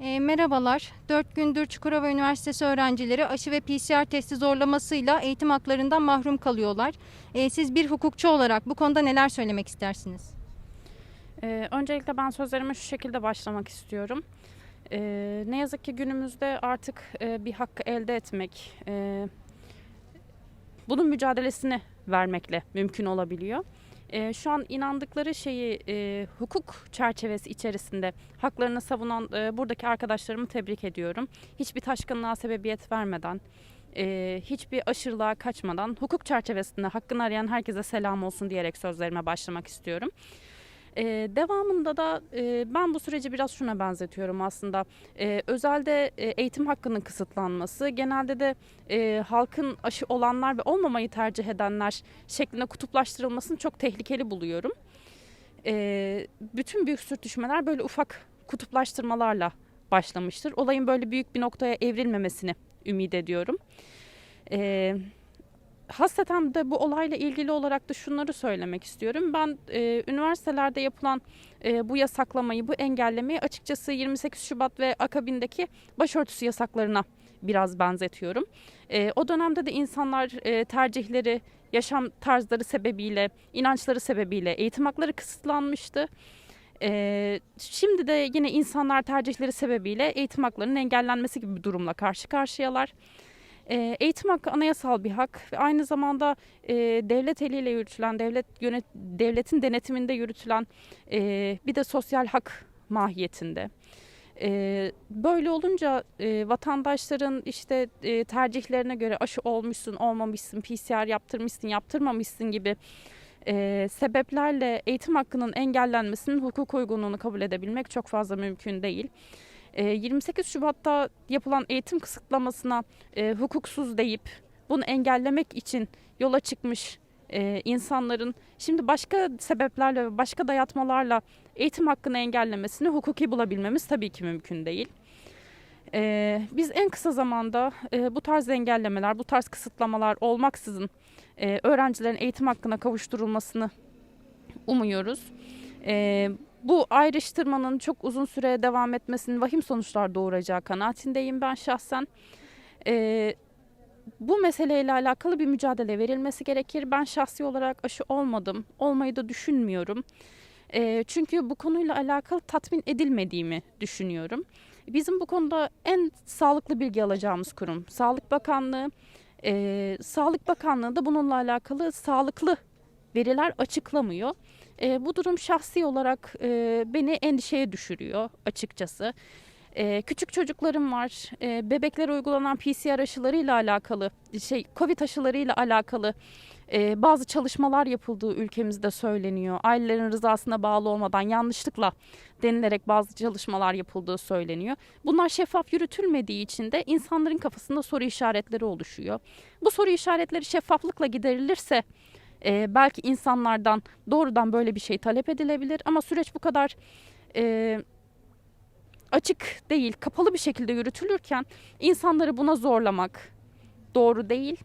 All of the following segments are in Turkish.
E, merhabalar. 4 gündür Çukurova Üniversitesi öğrencileri aşı ve PCR testi zorlamasıyla eğitim haklarından mahrum kalıyorlar. E, siz bir hukukçu olarak bu konuda neler söylemek istersiniz? Ee, öncelikle ben sözlerime şu şekilde başlamak istiyorum. Ee, ne yazık ki günümüzde artık e, bir hakkı elde etmek, e, bunun mücadelesini vermekle mümkün olabiliyor. E, şu an inandıkları şeyi e, hukuk çerçevesi içerisinde haklarını savunan e, buradaki arkadaşlarımı tebrik ediyorum. Hiçbir taşkınlığa sebebiyet vermeden, e, hiçbir aşırılığa kaçmadan hukuk çerçevesinde hakkını arayan herkese selam olsun diyerek sözlerime başlamak istiyorum. Ee, devamında da e, ben bu süreci biraz şuna benzetiyorum aslında. Ee, özelde e, eğitim hakkının kısıtlanması, genelde de e, halkın aşı olanlar ve olmamayı tercih edenler şeklinde kutuplaştırılmasını çok tehlikeli buluyorum. Ee, bütün büyük sürtüşmeler böyle ufak kutuplaştırmalarla başlamıştır. Olayın böyle büyük bir noktaya evrilmemesini ümit ediyorum. Ee, hasreten de bu olayla ilgili olarak da şunları söylemek istiyorum. Ben e, üniversitelerde yapılan e, bu yasaklamayı, bu engellemeyi açıkçası 28 Şubat ve akabindeki başörtüsü yasaklarına biraz benzetiyorum. E, o dönemde de insanlar e, tercihleri, yaşam tarzları sebebiyle, inançları sebebiyle eğitim hakları kısıtlanmıştı. E, şimdi de yine insanlar tercihleri sebebiyle eğitim haklarının engellenmesi gibi bir durumla karşı karşıyalar. E, eğitim hakkı anayasal bir hak ve aynı zamanda e, devlet eliyle yürütülen, devlet yönet, devletin denetiminde yürütülen e, bir de sosyal hak mahiyetinde. E, böyle olunca e, vatandaşların işte e, tercihlerine göre aşı olmuşsun, olmamışsın, PCR yaptırmışsın, yaptırmamışsın gibi e, sebeplerle eğitim hakkının engellenmesinin hukuk uygunluğunu kabul edebilmek çok fazla mümkün değil. E, 28 Şubat'ta yapılan eğitim kısıtlamasına e, hukuksuz deyip bunu engellemek için yola çıkmış e, insanların şimdi başka sebeplerle ve başka dayatmalarla eğitim hakkını engellemesini hukuki bulabilmemiz tabii ki mümkün değil. E, biz en kısa zamanda e, bu tarz engellemeler, bu tarz kısıtlamalar olmaksızın e, öğrencilerin eğitim hakkına kavuşturulmasını umuyoruz. E, bu ayrıştırmanın çok uzun süre devam etmesinin vahim sonuçlar doğuracağı kanaatindeyim ben şahsen. Ee, bu meseleyle alakalı bir mücadele verilmesi gerekir. Ben şahsi olarak aşı olmadım, olmayı da düşünmüyorum. Ee, çünkü bu konuyla alakalı tatmin edilmediğimi düşünüyorum. Bizim bu konuda en sağlıklı bilgi alacağımız kurum Sağlık Bakanlığı. Ee, Sağlık Bakanlığı da bununla alakalı sağlıklı veriler açıklamıyor. E, bu durum şahsi olarak e, beni endişeye düşürüyor açıkçası. E, küçük çocuklarım var. E, bebeklere uygulanan PCR aşılarıyla alakalı, şey COVID aşılarıyla alakalı e, bazı çalışmalar yapıldığı ülkemizde söyleniyor. Ailelerin rızasına bağlı olmadan yanlışlıkla denilerek bazı çalışmalar yapıldığı söyleniyor. Bunlar şeffaf yürütülmediği için de insanların kafasında soru işaretleri oluşuyor. Bu soru işaretleri şeffaflıkla giderilirse e, belki insanlardan doğrudan böyle bir şey talep edilebilir ama süreç bu kadar e, açık değil, kapalı bir şekilde yürütülürken insanları buna zorlamak doğru değil.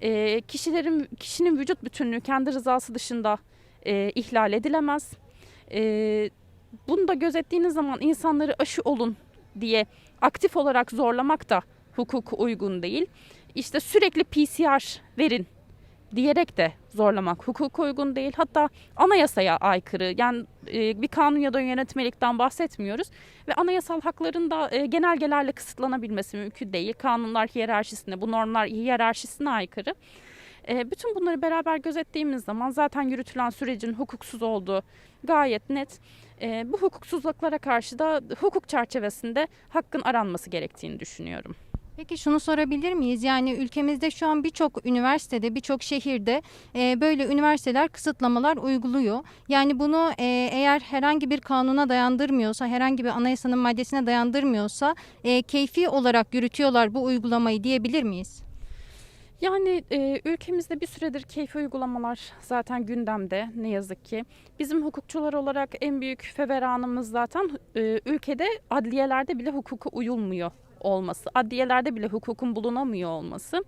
E, kişilerin kişinin vücut bütünlüğü kendi rızası dışında e, ihlal edilemez. E, bunu da gözettiğiniz zaman insanları aşı olun diye aktif olarak zorlamak da hukuku uygun değil. İşte sürekli PCR verin diyerek de zorlamak hukuka uygun değil. Hatta anayasaya aykırı. Yani e, bir kanun ya da yönetmelikten bahsetmiyoruz ve anayasal hakların da e, genelgelerle kısıtlanabilmesi mümkün değil. Kanunlar hiyerarşisine, bu normlar hiyerarşisine aykırı. E, bütün bunları beraber gözettiğimiz zaman zaten yürütülen sürecin hukuksuz olduğu gayet net. E, bu hukuksuzluklara karşı da hukuk çerçevesinde hakkın aranması gerektiğini düşünüyorum. Peki şunu sorabilir miyiz? Yani ülkemizde şu an birçok üniversitede, birçok şehirde e, böyle üniversiteler kısıtlamalar uyguluyor. Yani bunu e, eğer herhangi bir kanuna dayandırmıyorsa, herhangi bir anayasanın maddesine dayandırmıyorsa e, keyfi olarak yürütüyorlar bu uygulamayı diyebilir miyiz? Yani e, ülkemizde bir süredir keyfi uygulamalar zaten gündemde ne yazık ki. Bizim hukukçular olarak en büyük feveranımız zaten e, ülkede adliyelerde bile hukuka uyulmuyor olması, adliyelerde bile hukukun bulunamıyor olması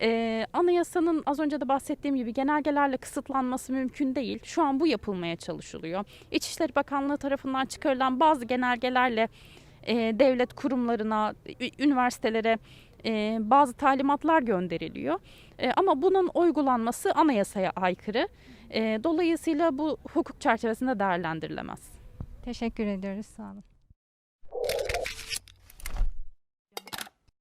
ee, anayasanın az önce de bahsettiğim gibi genelgelerle kısıtlanması mümkün değil. Şu an bu yapılmaya çalışılıyor. İçişleri Bakanlığı tarafından çıkarılan bazı genelgelerle e, devlet kurumlarına, üniversitelere e, bazı talimatlar gönderiliyor. E, ama bunun uygulanması anayasaya aykırı. E, dolayısıyla bu hukuk çerçevesinde değerlendirilemez. Teşekkür ediyoruz. Sağ olun.